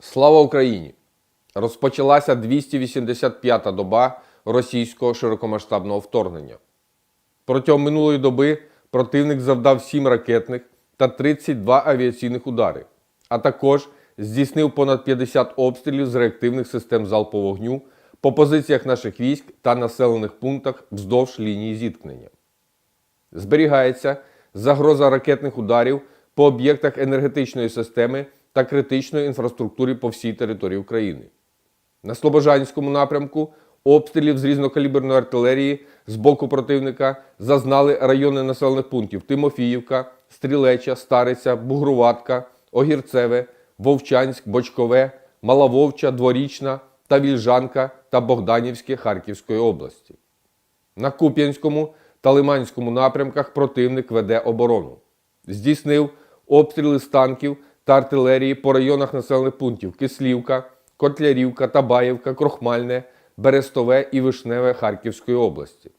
Слава Україні! Розпочалася 285-та доба російського широкомасштабного вторгнення. Протягом минулої доби противник завдав 7 ракетних та 32 авіаційних удари, а також здійснив понад 50 обстрілів з реактивних систем залпового вогню по позиціях наших військ та населених пунктах вздовж лінії зіткнення. Зберігається загроза ракетних ударів по об'єктах енергетичної системи та критичної інфраструктури по всій території України. На Слобожанському напрямку обстрілів з різнокаліберної артилерії з боку противника зазнали райони населених пунктів Тимофіївка, Стрілеча, Стариця, Бугруватка, Огірцеве, Вовчанськ, Бочкове, Малавовча, Дворічна та Вільжанка та Богданівське Харківської області. На Куп'янському та Лиманському напрямках противник веде оборону. Здійснив обстріли з танків та артилерії по районах населених пунктів Кислівка, Котлярівка, Табаївка, Крохмальне, Берестове і Вишневе Харківської області.